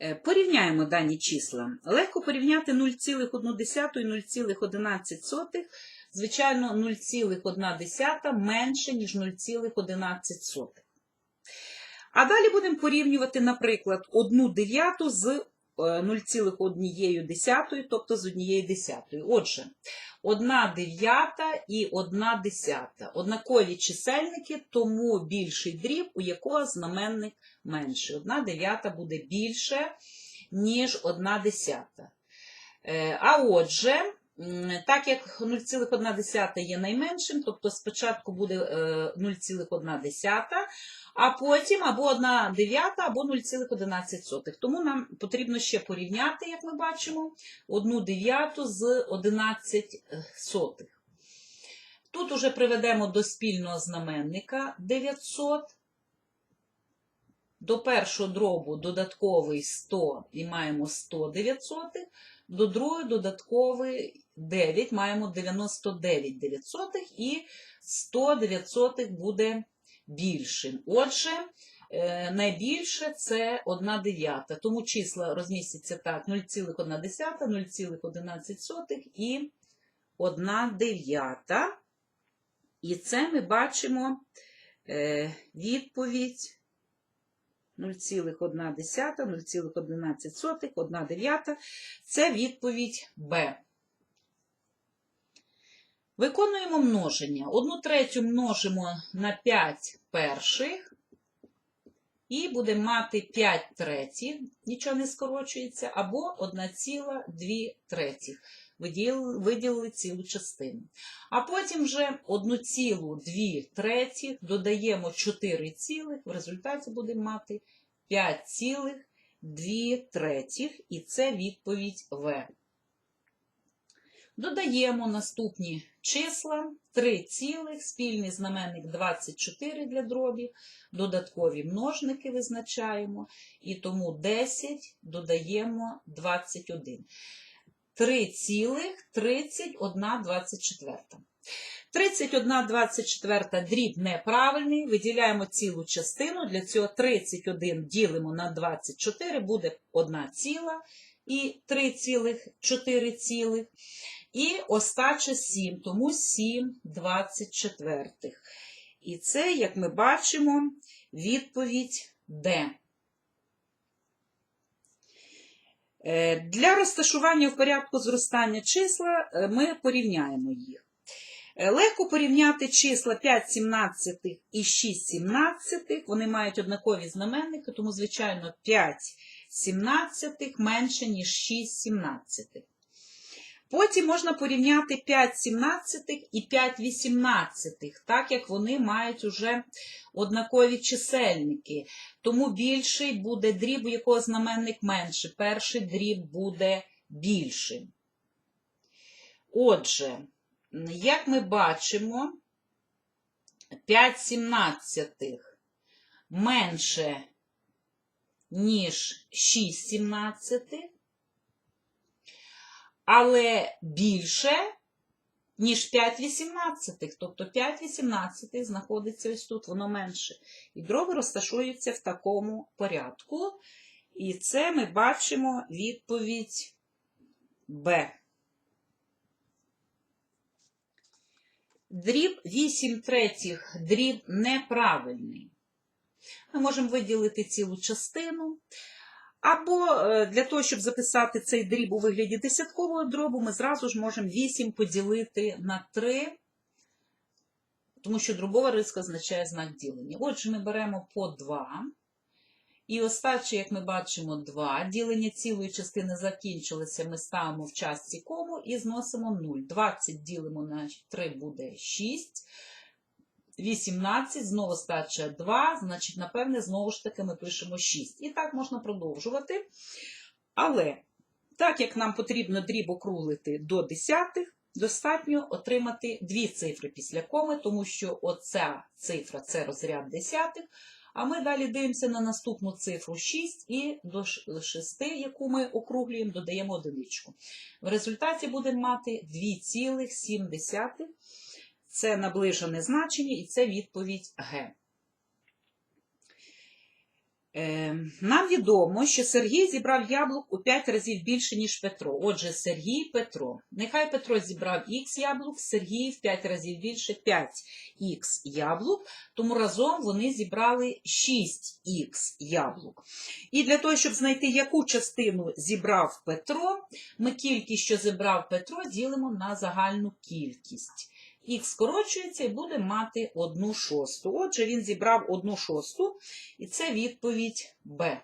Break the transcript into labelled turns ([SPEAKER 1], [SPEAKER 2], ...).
[SPEAKER 1] Е, Порівняємо дані числа. Легко порівняти 0,1 і 0,11. Звичайно, 0,1 менше, ніж 0,11. А далі будемо порівнювати, наприклад, 1 дев'яту з 0,1, тобто з 1 десятою. Отже, 1 дев'ята і 1 десята. Однакові чисельники, тому більший дріб, у якого знаменник менший. 1 дев'ята буде більше, ніж 1 десята. Е, А отже, так як 0,1 є найменшим, тобто спочатку буде е, 0,1, а потім або 1 дев'ята, або 0,11. Тому нам потрібно ще порівняти, як ми бачимо, 1 дев'яту з 11 сотих. Тут уже приведемо до спільного знаменника 900. До першого дробу додатковий 100 і маємо 100 дев'ятсотих. До другого додатковий 9 маємо 99 дев'ятсотих і 100 дев'ятсотих буде більшим. Отже, е, найбільше це 1 дев'ята. Тому числа розмістяться так: 0,1, 0,11 і 1 дев'ята. І це ми бачимо е, відповідь 0,1, 0,11, 1 дев'ята. Це відповідь Б. Виконуємо множення. Одну третю множимо на 5 перших. І будемо мати 5 третіх, нічого не скорочується, або 1,2 третіх. Виділили, цілу частину. А потім вже 1,2 третіх додаємо 4 цілих, в результаті будемо мати 5,2 третіх, і це відповідь В. Додаємо наступні числа. 3 цілих, спільний знаменник 24 для дробів, додаткові множники визначаємо, і тому 10 додаємо 21. 3 цілих 31 24. 31 24 дріб неправильний, виділяємо цілу частину, для цього 31 ділимо на 24, буде 1 ціла і 3 цілих 4 цілих. І остача 7, тому 7 24. І це, як ми бачимо, відповідь Д. Е, Для розташування в порядку зростання числа е, ми порівняємо їх. Е, Легко порівняти числа 5 сімнадцятих і 6 сімнадцятих. Вони мають однакові знаменники, тому, звичайно, 5 сімнадцятих менше, ніж 6 сімнадцятих. Потім можна порівняти 5 сімнадцятих і 5 вісімнадцятих, так як вони мають уже однакові чисельники. Тому більший буде дріб, у якого знаменник менший. Перший дріб буде більшим. Отже, як ми бачимо, 5 сімнадцятих менше, ніж 6 сімнадцятих але більше, ніж 5 вісімнадцятих. Тобто 5 вісімнадцятих знаходиться ось тут, воно менше. І дроби розташуються в такому порядку. І це ми бачимо відповідь Б. Дріб 8 третіх, дріб неправильний. Ми можемо виділити цілу частину. Або е, для того, щоб записати цей дріб у вигляді десяткового дробу, ми зразу ж можемо 8 поділити на 3, тому що дробова риска означає знак ділення. Отже, ми беремо по 2. І остаче, як ми бачимо, 2. Ділення цілої частини закінчилося, ми ставимо в частці кому і зносимо 0. 20 ділимо на 3 буде 6. 18, знову стача 2, значить, напевне, знову ж таки ми пишемо 6. І так можна продовжувати. Але, так як нам потрібно дріб округлити до десятих, достатньо отримати дві цифри після коми, тому що оця цифра це розряд десятих. А ми далі дивимося на наступну цифру 6 і до 6, яку ми округлюємо, додаємо одиничку. В результаті будемо мати 2,7. Це наближене значення і це відповідь Г. Е, Нам відомо, що Сергій зібрав яблук у 5 разів більше, ніж Петро. Отже, Сергій Петро. Нехай Петро зібрав х яблук, Сергій в 5 разів більше 5х яблук, тому разом вони зібрали 6х яблук. І для того, щоб знайти, яку частину зібрав Петро, ми кількість, що зібрав Петро, ділимо на загальну кількість. Х скорочується і буде мати 1 шосту. Отже, він зібрав 1 шосту, і це відповідь Б.